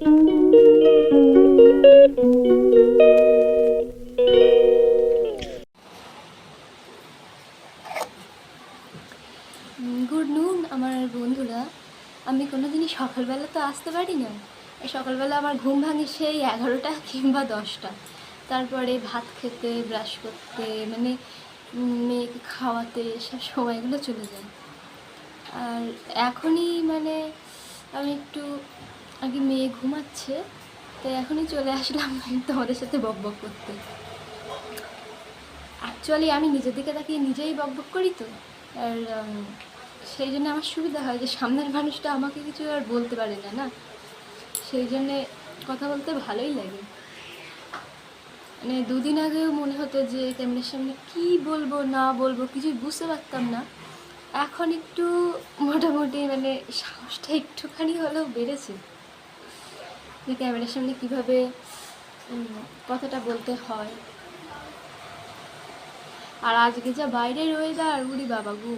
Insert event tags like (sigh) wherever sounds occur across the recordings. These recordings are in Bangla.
গুড নুন, আমার বন্ধুরা। আমি কোনো দিনই সকালবেলা তো আসতে পারি না। সকালবেলা আমার ঘুম ভাঙে সেই এগারোটা কিংবা দশটা। তারপরে ভাত খেতে ব্রাশ করতে মানে মেয়েকে খাওয়াতে, সব সময়গুলো চলে যায়। আর এখনই মানে আমি একটু আগে মেয়ে ঘুমাচ্ছে, তাই এখনই চলে আসলাম (laughs) তোমাদের সাথে বক বক করতে। অ্যাকচুয়ালি আমি নিজের দিকে তাকিয়ে নিজেই বক বক করি তো। আর সেই জন্য আমার সুবিধা হয় যে সামনের মানুষটা আমাকে কিছু আর বলতে পারে না না? সেই জন্যে কথা বলতে ভালোই লাগে। মানে দুদিন আগেও মনে হতো যে ক্যামেরার সামনে কী বলব, না বলব কিছুই বুঝতে পারতাম না। এখন একটু মোটামুটি মানে সাহসটা একটুখানি হলেও বেড়েছে। যে ক্যামেরার সামনে কীভাবে কথাটা বলতে হয়। আর আজকে যা বাইরের ওয়েদার উড়ি বাবা গু,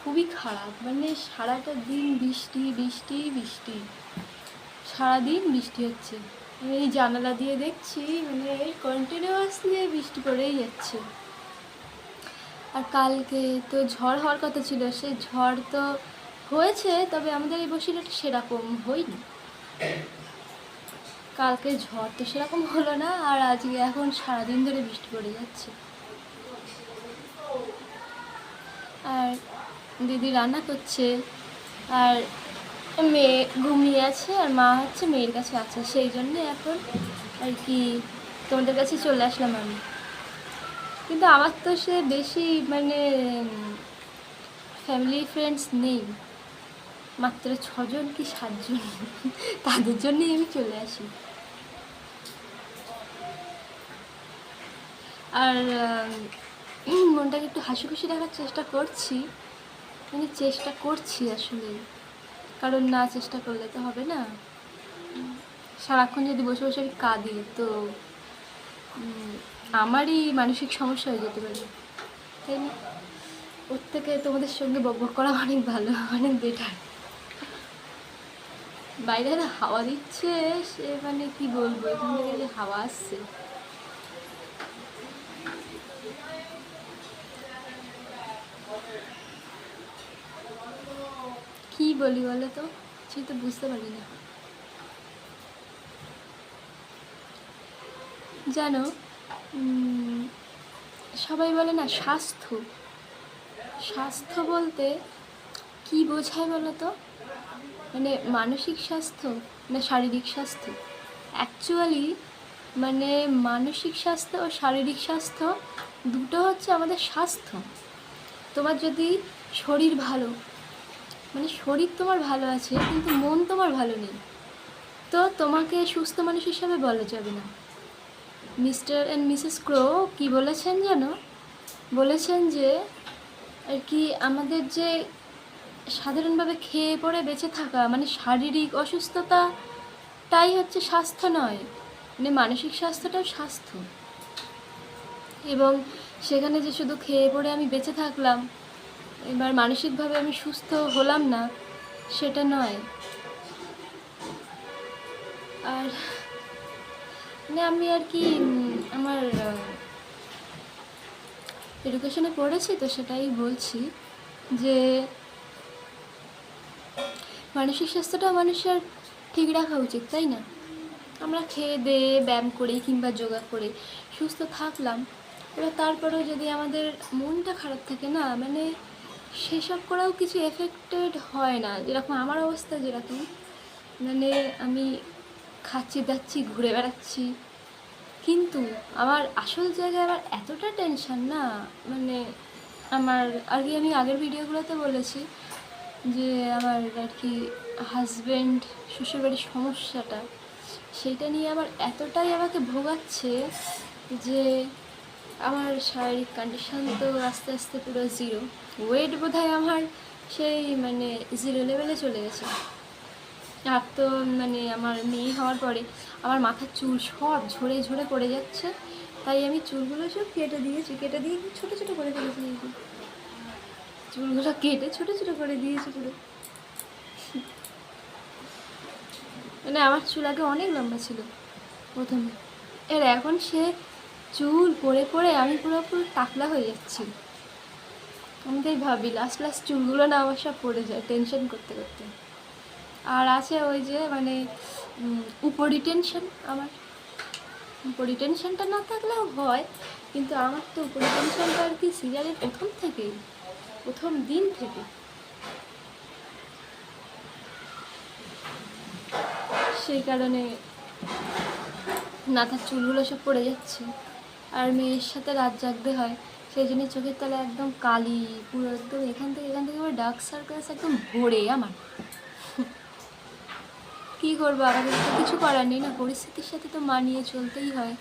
খুবই খারাপ। মানে সারাটা দিন বৃষ্টি বৃষ্টি বৃষ্টি। সারাদিন বৃষ্টি হচ্ছে। আমি এই জানালা দিয়ে দেখছি মানে কন্টিনিউয়াসলি বৃষ্টি পড়েই যাচ্ছে। আর কালকে তো ঝড় হওয়ার কথা ছিল, সে ঝড় তো হয়েছে, তবে আমাদের এই বসিরহাটে সেরকম হয়নি। কালকে ঝড় তো সেরকম হলো না, আর আজকে এখন সারাদিন ধরে বৃষ্টি পড়ে যাচ্ছে। আর দিদি রান্না করছে, আর মেয়ে ঘুমিয়ে আছে, আর মা হচ্ছে মেয়ের কাছে আছে, সেই জন্যে এখন আর কি তোমাদের কাছে চলে আসলাম আমি। কিন্তু আমার তো সে বেশি মানে ফ্যামিলি ফ্রেন্ডস নেই। মাত্র ছজন কি সাতজন? তাদের জন্যই আমি চলে আসি। আর মনটাকে একটু হাসি খুশি রাখার চেষ্টা করছি। মানে চেষ্টা করছি আসলে। কারণ না চেষ্টা করলে তো হবে না। সারাক্ষণ যদি বসে বসে আমি কাঁদি, তো আমারই মানসিক সমস্যা হয়ে যেতে পারে। তাই না? ওর থেকে তোমাদের সঙ্গে বকবক করা অনেক ভালো, অনেক বেটার বাইরে একটা হাওয়া দিচ্ছে, সে মানে কি বলব, এখান থেকে যে হাওয়া আসছে। কি বলি বলো তো? কিছুই তো বুঝতে পারি না। জানো সবাই বলে না স্বাস্থ্য। স্বাস্থ্য বলতে কি বোঝায় বলো তো? মানে মানসিক স্বাস্থ্য না শারীরিক স্বাস্থ্য? অ্যাকচুয়ালি মানে মানসিক স্বাস্থ্য ও শারীরিক স্বাস্থ্য দুটো হচ্ছে আমাদের স্বাস্থ্য। তোমার যদি শরীর ভালো মানে শরীর তোমার ভালো আছে, কিন্তু মন তোমার ভালো নেই, তো তোমাকে সুস্থ মানুষ হিসাবে বলা যাবে না। মিস্টার অ্যান্ড মিসেস ক্রো কি বলেছেন যেন বলেছেন যে আর কি আমাদের যে সাধারণভাবে খেয়ে পড়ে বেঁচে থাকা মানে শারীরিক অসুস্থতা তাই হচ্ছে স্বাস্থ্য নয় মানে মানসিক স্বাস্থ্যটাও স্বাস্থ্য। এবং সেখানে যে শুধু খেয়ে পড়ে আমি বেঁচে থাকলাম, এবার মানসিকভাবে আমি সুস্থ হলাম না, সেটা নয়। আর মানে আমি আর কি আমার এডুকেশনে পড়েছি তো সেটাই বলছি যে মানসিক স্বাস্থ্যটা মানুষের ঠিক রাখা উচিত, তাই না? আমরা খেয়ে দিয়ে ব্যায়াম করে কিংবা যোগা করে, সুস্থ থাকলাম। এবার তারপরেও যদি আমাদের মনটা খারাপ থাকে না মানে সেসব করাও কিছু এফেক্টেড হয় না। যেরকম আমার অবস্থা যেরকম মানে আমি খাচ্ছি দাচ্ছি ঘুরে বেড়াচ্ছি। কিন্তু আমার আসল জায়গায় আমার এতটা টেনশন না মানে আমার, আগে আমি আগের ভিডিওগুলোতে বলেছি যে আমার আর কি হাজব্যান্ড শ্বশুরবাড়ির সমস্যাটা সেটা নিয়ে আমার এতটাই আমাকে ভোগাচ্ছে যে আমার শারীরিক কন্ডিশন তো আস্তে আস্তে পুরো জিরো ওয়েট বোধহয় আমার সেই মানে জিরো লেভেলে চলে গেছে আর তো মানে আমার মেয়ে হওয়ার পরে আমার মাথার চুল সব ঝরে ঝরে পড়ে যাচ্ছে, তাই আমি চুলগুলো সব কেটে দিয়েছি, কেটে দিয়ে ছোটো ছোটো করে ফেলেছি। চুলগুলো কেটে ছোটো ছোটো করে দিয়েছি পুরো। মানে আমার চুল আগে অনেক লম্বা ছিল প্রথমে। এর এখন সে চুল পরে পরে আমি পুরো পুরো টাকলা হয়ে যাচ্ছি। আমি তাই ভাবি লাস্ট লাস্ট চুলগুলো না আমার সব পড়ে যায় টেনশন করতে করতে। আর আছে ওই যে মানে উপরি টেনশন আমার। উপরি টেনশনটা না থাকলেও হয়, কিন্তু আমার তো উপরি টেনশনটা আর কি সিরিয়ালের প্রথম থেকেই। প্রথম দিন থেকে। সেই কারণে মাথার চুলগুলো সব পড়ে যাচ্ছে। আর মেয়ের সাথে রাত জাগতে হয়, সেই জন্য চোখের তলা একদম কালি, পুরো একদম এখান থেকে এখান থেকে ডার্ক সার্কেলস একদম ভরে আমার। কি করব, আমাদের তো কিছু করার নেই না, পরিস্থিতির সাথে তো মানিয়ে চলতেই হয়।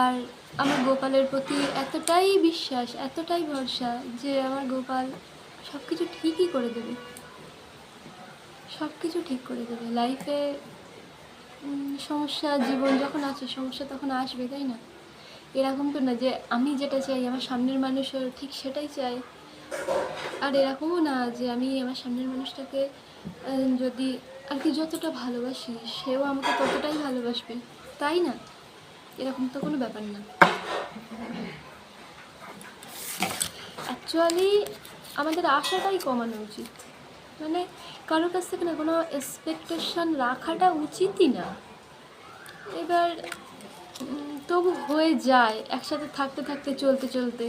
আর আমার গোপালের প্রতি এতটাই বিশ্বাস, এতটাই ভরসা যে আমার গোপাল সব কিছু ঠিকই করে দেবে। সব কিছু ঠিক করে দেবে। লাইফে সমস্যা, জীবন যখন আছে, সমস্যা তখন আসবে, তাই না? এরকম তো না যে আমি যেটা চাই, আমার সামনের মানুষও ঠিক সেটাই চাই আর এরকমও না যে আমি আমার সামনের মানুষটাকে যদি আর কি যতটা ভালোবাসি, সেও আমাকে ততটাই ভালোবাসবে। তাই না? এরকম তো কোনো ব্যাপার না। অ্যাকচুয়ালি আমাদের আশাটাই কমানো উচিত। মানে কারোর কাছ থেকে না কোনো এক্সপেকটেশন রাখাটা উচিতই না। এবার তবু হয়ে যায় একসাথে থাকতে থাকতে, চলতে চলতে।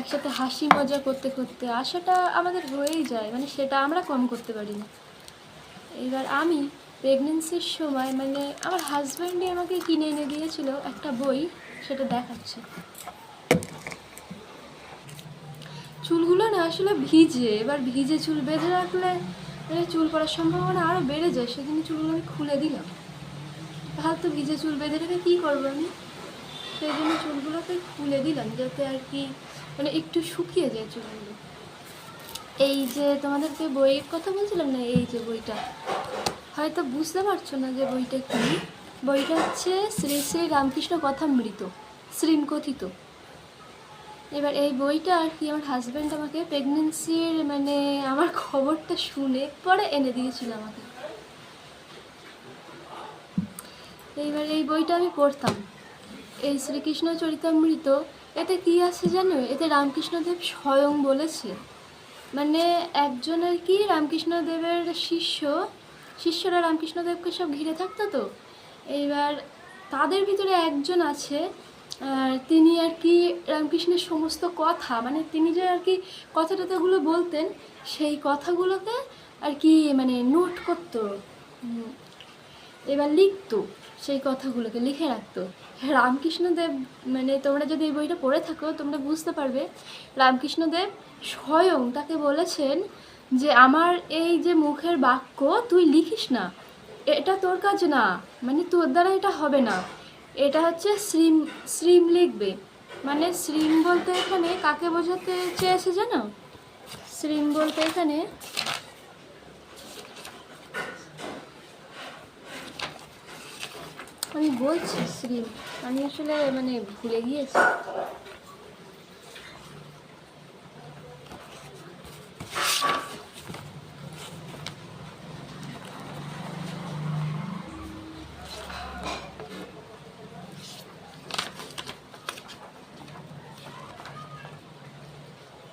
একসাথে হাসি মজা করতে করতে আশাটা আমাদের হয়েই যায় মানে সেটা আমরা কম করতে পারি না। এবার আমি প্রেগনেন্সির সময় মানে আমার হাজব্যান্ডই আমাকে কিনে এনে দিয়েছিল একটা বই। সেটা দেখাচ্ছে। চুলগুলো না আসলে ভিজে, এবার ভিজে চুল বেঁধে রাখলে মানে চুল পড়ার সম্ভাবনা আরও বেড়ে যায় সেদিন চুলগুলো আমি খুলে দিলাম। ফালতু ভিজে চুল বেঁধে রেখে কী করব আমি? সেই জন্য চুলগুলোকে খুলে দিলাম, যাতে আর কি মানে একটু শুকিয়ে যায় চুলগুলো। এই যে তোমাদেরকে বইয়ের কথা বলছিলাম না, এই যে বইটা? হয়তো বুঝতে পারছ না যে বইটা কি। বইটা হচ্ছে শ্রী শ্রী রামকৃষ্ণ কথামৃত, শ্রীমকথিত। এবার এই বইটা আর কি আমার হাজব্যান্ড আমাকে প্রেগনেন্সির মানে আমার খবরটা শুনে পরে এনে দিয়েছিল আমাকে। এইবার এই বইটা আমি পড়তাম। এই শ্রীকৃষ্ণ চরিতামৃত, এতে কি আছে জানো? এতে রামকৃষ্ণদেব স্বয়ং বলেছে। মানে একজন আর কি রামকৃষ্ণদেবের শিষ্য, শিষ্যরা রামকৃষ্ণদেবকে সব ঘিরে থাকতো তো? এইবার তাদের ভিতরে একজন আছে তিনি আর কি রামকৃষ্ণের সমস্ত কথা মানে তিনি যে আর কি কথা টথাগুলো বলতেন, সেই কথাগুলোকে আর কি মানে নোট করতো এবার লিখতো, সেই কথাগুলোকে লিখে রাখতো। রামকৃষ্ণদেব মানে তোমরা যদি এই বইটা পড়ে থাকো, তোমরা বুঝতে পারবে, রামকৃষ্ণদেব স্বয়ং তাকে বলেছেন যে, আমার এই যে মুখের বাক্য তুই লিখিস না এটা তোর কাজ না মানে তোর দ্বারা এটা হবে না। এটা হচ্ছে শ্রীম শ্রীম লিখবে। মানে শ্রীম বলতে এখানে কাকে বোঝাতে চেয়েছে জানো? শ্রীম বলতে এখানে আমি বলছি শ্রী আমি আসলে মানে ভুলে গিয়েছি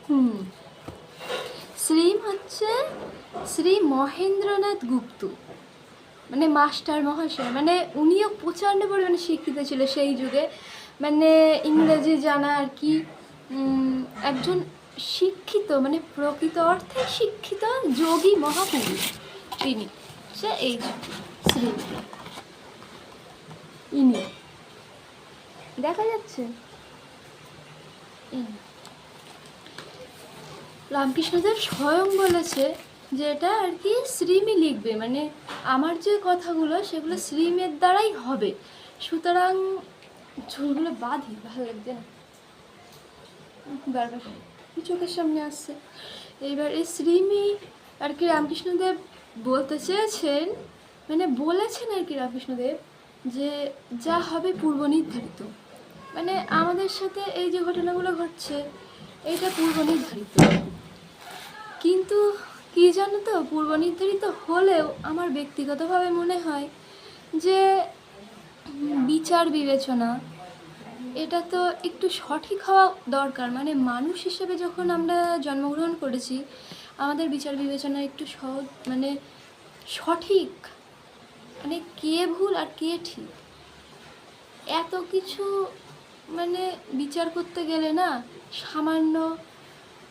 হুম শ্রীম হচ্ছে শ্রী মহেন্দ্রনাথ গুপ্ত মানে মাস্টার মহাশয় মানে উনিও প্রচণ্ড পরিমাণে শিক্ষিত ছিল সেই যুগে। মানে ইংরেজি জানা আর কি একজন শিক্ষিত মানে প্রকৃত অর্থে শিক্ষিত যোগী মহাপুরুষ তিনি। সে এই শ্রী ইনি। দেখা যাচ্ছে। রামকৃষ্ণদেব স্বয়ং বলেছে যে এটা আর কি শ্রীমই লিখবে মানে আমার যে কথাগুলো সেগুলো শ্রীমের দ্বারাই হবে। সুতরাং চুলগুলো বাঁধি, ভালো লাগছে না? বারবার চোখের সামনে আসছে। এইবার এই শ্রীমি আর কি রামকৃষ্ণদেব বলতে চেয়েছেন মানে বলেছেন আর কি রামকৃষ্ণদেব যে যা হবে পূর্ব নির্ধারিত। মানে আমাদের সাথে এই যে ঘটনাগুলো ঘটছে, এটা পূর্ব নির্ধারিত। কিন্তু কি জানো তো পূর্ব নির্ধারিত হলেও আমার ব্যক্তিগতভাবে মনে হয় যে, বিচার বিবেচনা, এটা তো একটু সঠিক হওয়া দরকার। মানে মানুষ হিসেবে যখন আমরা জন্মগ্রহণ করেছি, আমাদের বিচার বিবেচনা একটু সহজ মানে সঠিক। মানে কে ভুল আর কে ঠিক? এত কিছু মানে বিচার করতে গেলে না, সামান্য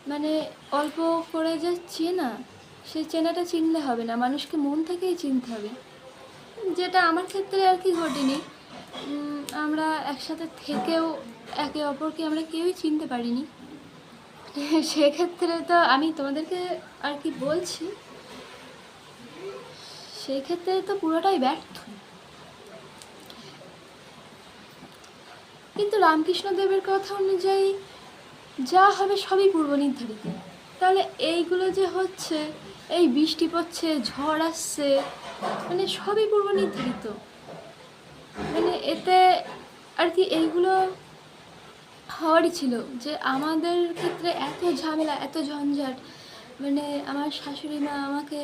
মানে অল্প করে যে চেনা সেই চেনাটা চিনলে হবে না। মানুষকে মন থেকেই চিনতে হবে। যেটা আমার ক্ষেত্রে আর কি ঘটেনি। আমরা একসাথে থেকেও একে অপরকে আমরা কেউই চিনতে পারিনি। (laughs) সেক্ষেত্রে তো আমি তোমাদেরকে আর কি বলছি সেই ক্ষেত্রে তো পুরোটাই ব্যর্থ। কিন্তু রামকৃষ্ণদেবের কথা অনুযায়ী যা হবে সবই পূর্ব নির্ধারিত। তাহলে এইগুলো যে হচ্ছে, এই বৃষ্টি পড়ছে ঝড় আসছে মানে সবই পূর্ব নির্ধারিত। মানে এতে আর কি এইগুলো হওয়ারই ছিল যে আমাদের ক্ষেত্রে এত ঝামেলা, এত ঝঞ্ঝাট মানে আমার শাশুড়ি মা আমাকে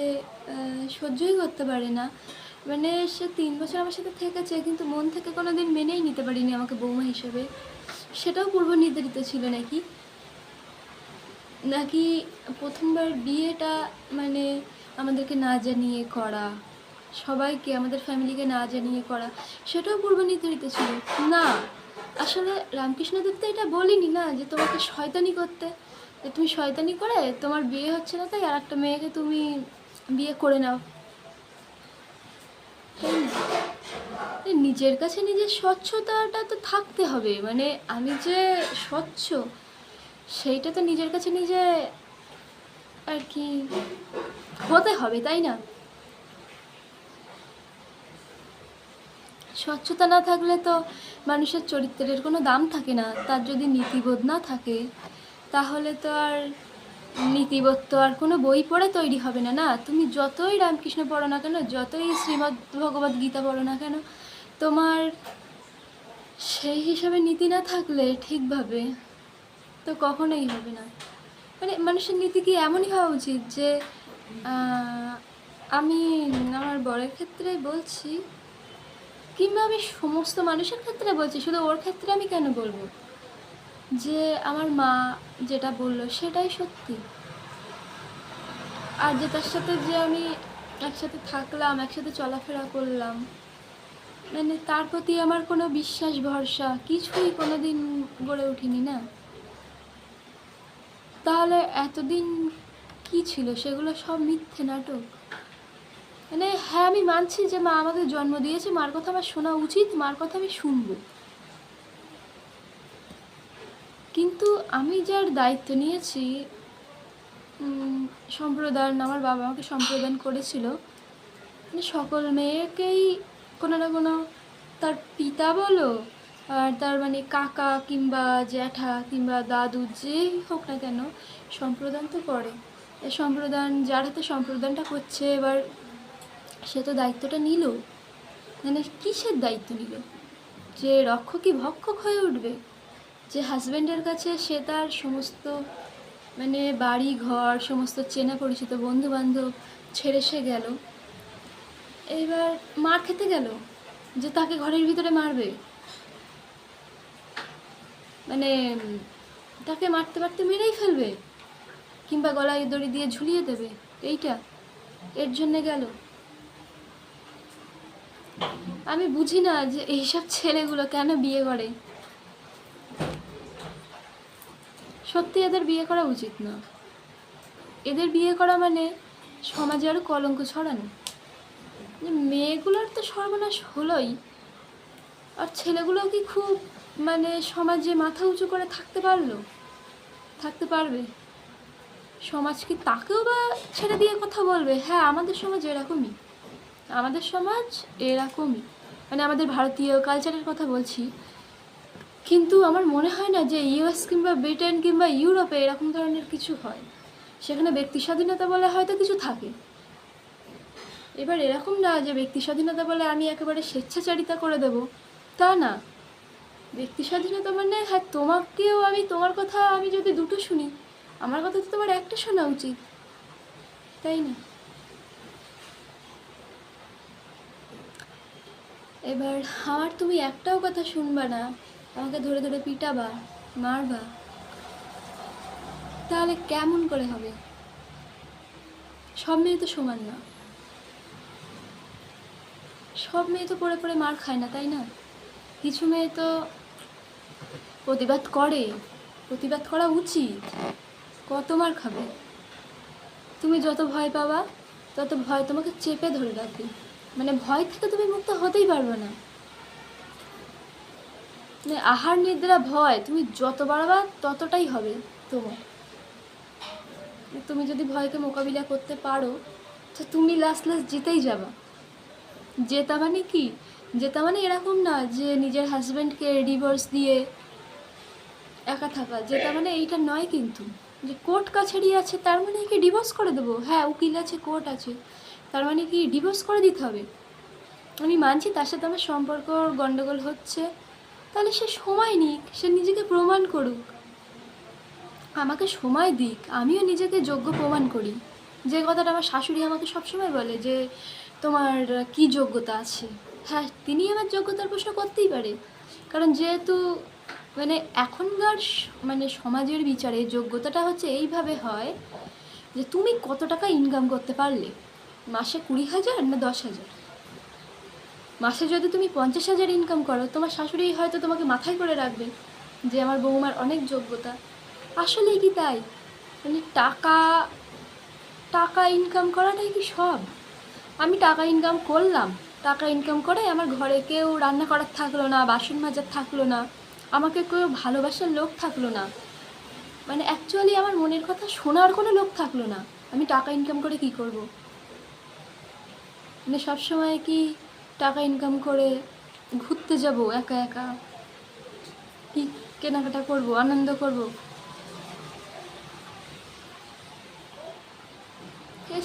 সহ্যই করতে পারে না। মানে সে তিন বছর আমার সাথে থেকেছে, কিন্তু মন থেকে কোনো দিন মেনেই নিতে পারিনি আমাকে বৌমা হিসেবে। সেটাও পূর্ব নির্ধারিত ছিল নাকি? নাকি প্রথমবার বিয়েটা মানে আমাদেরকে না জানিয়ে করা, সবাইকে, আমাদের ফ্যামিলিকে না জানিয়ে করা, সেটাও পূর্ব নির্ধারিত ছিল। না, আসলে রামকৃষ্ণদেব তো এটা বলিনি না যে তোমাকে শয়তানি করতে। যে তুমি শয়তানি করে, তোমার বিয়ে হচ্ছে না তাই আর একটা মেয়েকে তুমি বিয়ে করে নাও? এই নিজের কাছে নিজের স্বচ্ছতাটা তো থাকতে হবে। মানে আমি যে স্বচ্ছ সেইটা তো নিজের কাছে নিজে আর কি হতে হবে, তাই না? স্বচ্ছতা না থাকলে তো মানুষের চরিত্রের কোনো দাম থাকে না। তার যদি নীতিবোধ না থাকে, তাহলে তো আর নীতিবোধ তো আর কোনো বই পড়ে তৈরি হবে না না? তুমি যতই রামকৃষ্ণ পড়ো না কেন, যতই শ্রীমদ্ ভগবদ গীতা পড়ো না কেন, তোমার সেই হিসাবে নীতি না থাকলে ঠিকভাবে তো কখনোই হবে না। মানে মানুষের নীতি কি এমনই হওয়া উচিত যে আমি আমার বরের ক্ষেত্রে বলছি কিংবা আমি সমস্ত মানুষের ক্ষেত্রে বলছি, শুধু ওর ক্ষেত্রে আমি কেন বলব? যে আমার মা যেটা বলল সেটাই সত্যি। আর যে তার সাথে যে আমি একসাথে থাকলাম, একসাথে চলাফেরা করলাম মানে তার প্রতি আমার কোনো বিশ্বাস, ভরসা কিছুই কোনো দিন গড়ে ওঠেনি না। তাহলে এতদিন কি ছিল? সেগুলো সব মিথ্যে নাটক। মানে হ্যাঁ আমি মানছি যে মা আমাকে জন্ম দিয়েছে, মার কথা আমার শোনা উচিত, মার কথা আমি শুনব। কিন্তু আমি যার দায়িত্ব নিয়েছি সম্প্রদান আমার বাবা আমাকে সম্প্রদান করেছিল। মানে সকল মেয়েকেই কোনো না কোনো তার পিতা বলো আর তার মানে কাকা কিংবা জ্যাঠা কিংবা দাদু যেই হোক না কেন, সম্প্রদান তো করে। এ সম্প্রদান, যার হাতে সম্প্রদানটা করছে এবার, সে তো দায়িত্বটা নিল। মানে কিসের দায়িত্ব নিল? যে রক্ষকই ভক্ষক হয়ে উঠবে। যে হাজব্যান্ডের কাছে সে তার সমস্ত মানে বাড়ি ঘর, সমস্ত চেনা পরিচিত বন্ধু বান্ধব ছেড়ে সে গেল। এইবার মার খেতে গেল। যে তাকে ঘরের ভিতরে মারবে। মানে তাকে মারতে মারতে মেরেই ফেলবে। কিংবা গলায় দড়ি দিয়ে ঝুলিয়ে দেবে। এইটা এর জন্যে গেল। আমি বুঝি না যে এইসব ছেলেগুলো কেন বিয়ে করে। সত্যি এদের বিয়ে করা উচিত না। এদের বিয়ে করা মানে সমাজে আরও কলঙ্ক ছড়ানো। যে মেয়েগুলোর তো সর্বনাশ হলোই। আর ছেলেগুলো কি খুব মানে সমাজে মাথা উঁচু করে থাকতে পারল? থাকতে পারবে। সমাজ কি তাকেও বা ছেড়ে দিয়ে কথা বলবে? হ্যাঁ আমাদের সমাজ এরকমই। আমাদের সমাজ এরকমই। মানে আমাদের ভারতীয় কালচারের কথা বলছি। কিন্তু আমার মনে হয় না যে ইউএস কিংবা ব্রিটেন কিংবা ইউরোপে এরকম ধরনের কিছু হয়। সেখানে ব্যক্তি স্বাধীনতা বলে হয়তো কিছু থাকে। এবার এরকম না যে ব্যক্তি স্বাধীনতা বলে আমি একেবারে স্বেচ্ছাচারিতা করে দেব। তা না। ব্যক্তি স্বাধীনতা মানে হ্যাঁ তোমাকেও আমি, তোমার কথা আমি যদি দুটো শুনি, আমার কথা তো তোমার একটা শোনা উচিত। তাই না? এবার আমার তুমি একটাও কথা শুনবা না, আমাকে ধরে ধরে পিটাবা, মারবা, তাহলে কেমন করে হবে? সব মেয়ে তো সমান না। সব মেয়ে তো পড়ে পড়ে মার খায় না, তাই না? কিছু মেয়ে তো প্রতিবাদ করে, প্রতিবাদ করা উচিত। কত মার খাবে? তুমি যত ভয় পাবা, তত ভয় তোমাকে চেপে ধরে রাখবে। মানে ভয় থেকে তুমি মুক্ত হতেই পারবে না। মানে আহার, নিদ্রা, ভয়, তুমি যত বাড়াবা ততটাই হবে তোমার। তুমি যদি ভয়কে মোকাবিলা করতে পারো, তো তুমি লাস্ট লাস্ট জিতেই যাবা। জেতা মানে কি জেতা মানে এরকম না যে নিজের হাজব্যান্ডকে ডিভোর্স দিয়ে একা থাকা জেতা মানে এইটা নয় কিন্তু। যে কোর্ট কাছারি আছে, তার মানে কি ডিভোর্স করে দেবো? হ্যাঁ উকিল আছে কোর্ট আছে। তার মানে কি ডিভোর্স করে দিতে হবে? আমি মানছি তার সাথে আমার সম্পর্ক গণ্ডগোল হচ্ছে। তাহলে সে সময় নিক, সে নিজেকে প্রমাণ করুক। আমাকে সময় দিক, আমিও নিজেকে যোগ্য প্রমাণ করি। যে কথাটা আমার শাশুড়ি আমাকে সবসময় বলে যে, তোমার কি যোগ্যতা আছে? হ্যাঁ তিনি আমার যোগ্যতার প্রশ্ন করতেই পারে। কারণ যেহেতু মানে এখনকার মানে সমাজের বিচারে যোগ্যতাটা হচ্ছে এইভাবে হয় যে তুমি কত টাকা ইনকাম করতে পারলে? মাসে কুড়ি হাজার না দশ হাজার? মাসে যদি তুমি পঞ্চাশ হাজার ইনকাম করো, তোমার শাশুড়ি হয়তো তোমাকে মাথায় করে রাখবে যে আমার বৌমার অনেক যোগ্যতা। আসলে কি তাই? মানে টাকা টাকা ইনকাম করাটাই কি সব? আমি টাকা ইনকাম করলাম টাকা ইনকাম করে আমার ঘরে কেউ রান্না করার থাকল না, বাসন মাজার থাকল না, আমাকে কেউ ভালোবাসার লোক থাকল না। মানে অ্যাকচুয়ালি আমার মনের কথা শোনার কোনো লোক থাকল না। আমি টাকা ইনকাম করে কি করব? মানে সবসময় কি টাকা ইনকাম করে ঘুরতে যাব একা একা? কি কেনাকাটা করব? আনন্দ করব?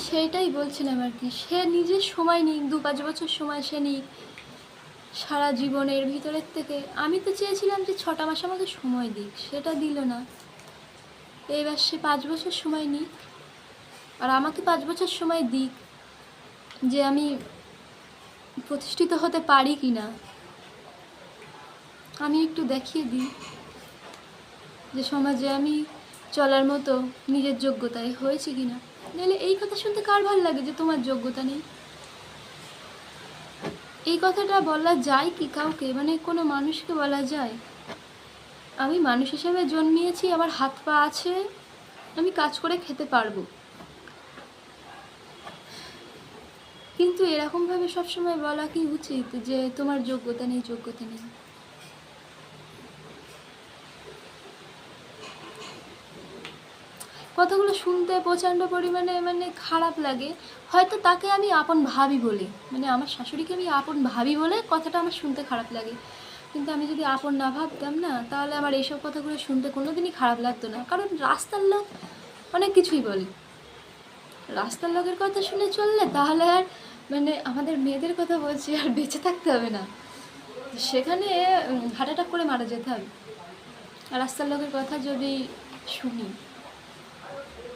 সেইটাই বলছিলাম আর কি, সে নিজের সময় নিক, দু পাঁচ বছর সময় সে নিক, সারা জীবনের ভিতরের থেকে। আমি তো চেয়েছিলাম যে ছটা মাস আমাকে সময় দিক, সেটা দিল না। এইবার সে পাঁচ বছর সময় নিক, আর আমাকে পাঁচ বছর সময় দিক যে আমি প্রতিষ্ঠিত হতে পারি কি না আমি একটু দেখিয়ে দিই যে সমাজে আমি চলার মতো নিজের যোগ্যতায় হয়েছে কি না নাহলে এই কথা শুনতে কার ভালো লাগে যে তোমার যোগ্যতা নেই? এই কথাটা বলা যায় কি কাউকে? মানে কোনো মানুষকে বলা যায়? আমি মানুষ হিসেবে জন্মিয়েছি, আমার হাত পা আছে, আমি কাজ করে খেতে পারব। কিন্তু এরকমভাবে সবসময় বলা কি উচিত যে তোমার যোগ্যতা নেই যোগ্যতা নেই? কথাগুলো শুনতে প্রচণ্ড পরিমাণে মানে খারাপ লাগে। হয়তো তাকে আমি আপন ভাবি বলে। মানে আমার শাশুড়িকে আমি আপন ভাবি বলে কথাটা আমার শুনতে খারাপ লাগে। কিন্তু আমি যদি আপন না ভাবতাম না, তাহলে আমার এইসব কথাগুলো শুনতে কোনো দিনই খারাপ লাগতো না। কারণ রাস্তার লোক অনেক কিছুই বলে। রাস্তার লোকের কথা শুনে চললে তাহলে আর মানে আমাদের মেয়েদের কথা বলছি আর বেঁচে থাকতে হবে না। সেখানে হার্ট অ্যাটাক করে মারা যেতে হবে। রাস্তার লোকের কথা যদি শুনি।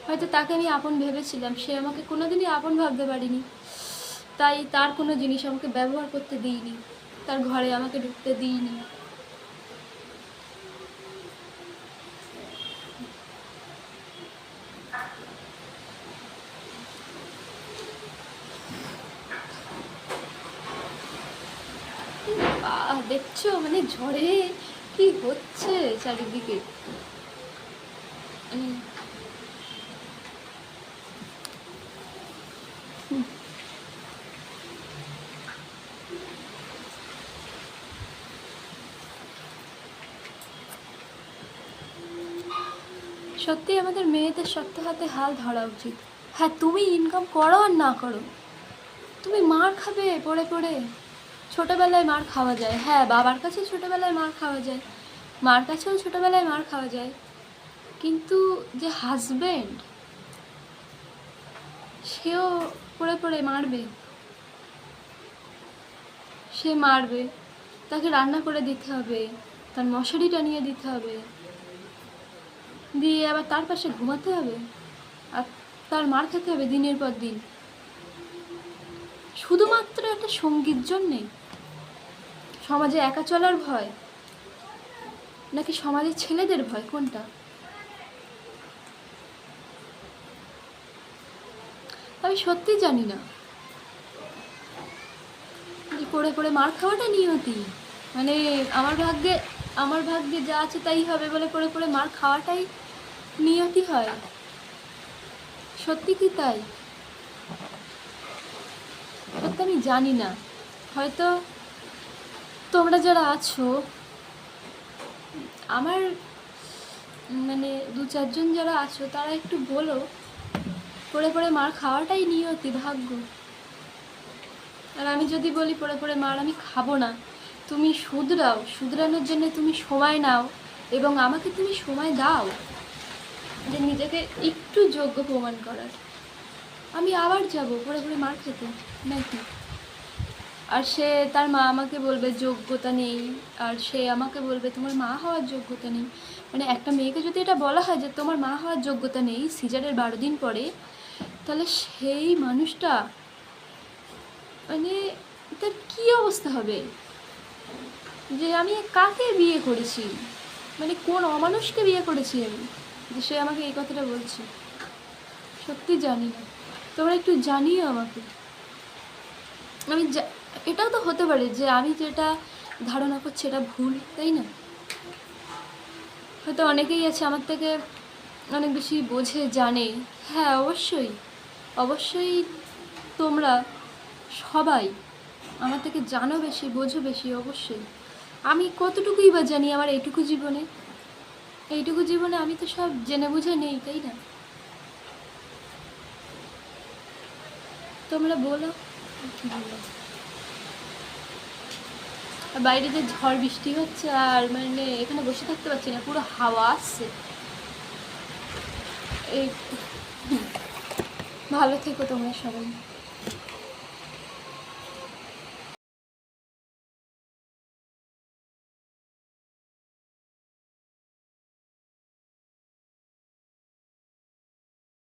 হয়তো তাকে আমি আপন ভেবেছিলাম। সে আমাকে কোনোদিনই আপন ভাবতে পারিনি। তাই তার কোনো জিনিস আমাকে ব্যবহার করতে দিইনি। তার ঘরে আমাকে ঢুকতে দিইনি। দেখছ? মানে ঝড়ে কি হচ্ছে চারিদিকে মানে সত্যি আমাদের মেয়েদের শক্ত হাতে হাল ধরা উচিত। হ্যাঁ তুমি ইনকাম করো আর না করো। তুমি মার খাবে, পড়ে পড়ে। ছোটোবেলায় মার খাওয়া যায়। হ্যাঁ বাবার কাছে ছোটোবেলায় মার খাওয়া যায়। মার কাছেও ছোটোবেলায় মার খাওয়া যায়। কিন্তু যে হাজবেন্ড সেও পড়ে পড়ে মারবে। সে মারবে। তাকে রান্না করে দিতে হবে। তার মশারি টানিয়ে দিতে হবে। দিয়ে আবার তার পাশে ঘুমাতে হবে। আর তার মার খেতে হবে দিনের পর দিন। শুধুমাত্র একটা সংগীত জন্যে? সমাজে একা চলার ভয়? নাকি সমাজের ছেলেদের ভয় কোনটা? আমি সত্যি জানি না। করে করে মার খাওয়াটা নিয়তি। মানে আমার ভাগ্যে আমার ভাগ্যে যা আছে তাই হবে বলে করে করে মার খাওয়াটাই নিয়তি হয়। সত্যি কি তাই? সত্যি আমি জানি না। হয়তো তোমরা যারা আছো, আমার মানে দু চারজন যারা আছো, তারা একটু বলো, পড়ে পড়ে মার খাওয়াটাই নিয়তি, ভাগ্য। আর আমি যদি বলি পড়ে পড়ে মার, আমি খাব না। তুমি শুধরাও, শুধরানোর জন্য তুমি সময় নাও, এবং আমাকে তুমি সময় দাও। যে নিজেকে একটু যোগ্য প্রমাণ করার। আমি আবার যাব পড়ে পড়ে মার খেতে, নাকি? আর সে তার মা আমাকে বলবে, যোগ্যতা নেই। আর সে আমাকে বলবে, তোমার মা হওয়ার যোগ্যতা নেই। মানে একটা মেয়েকে যদি এটা বলা হয় যে, তোমার মা হওয়ার যোগ্যতা নেই সিজারের বারো দিন পরে, তাহলে সেই মানুষটা মানে তার কী অবস্থা হবে? যে আমি কাকে বিয়ে করেছি? মানে কোন অমানুষকে বিয়ে করেছি আমি? যে সে আমাকে এই কথাটা বলছে। সত্যি জানি না। তোমরা একটু জানিও আমাকে। আমি এটাও তো হতে পারে যে আমি যেটা ধারণা করছি এটা ভুল, তাই না? হয়তো অনেকেই আছে আমার থেকে অনেক বেশি বোঝে, জানে। হ্যাঁ অবশ্যই। অবশ্যই তোমরা সবাই আমার থেকে জানো বেশি, বোঝো বেশি, অবশ্যই। আমি কতটুকুই বা জানি আমার এইটুকু জীবনে এইটুকু জীবনে আমি তো সব জেনে বুঝে নেই, তাই না? তোমরা বলো? আর বাইরে যে ঝড় বৃষ্টি হচ্ছে, আর মানে এখানে বসে থাকতে পারছি না, পুরো হাওয়া আসছে। এই ভালো থেকো তোমরা সবাই।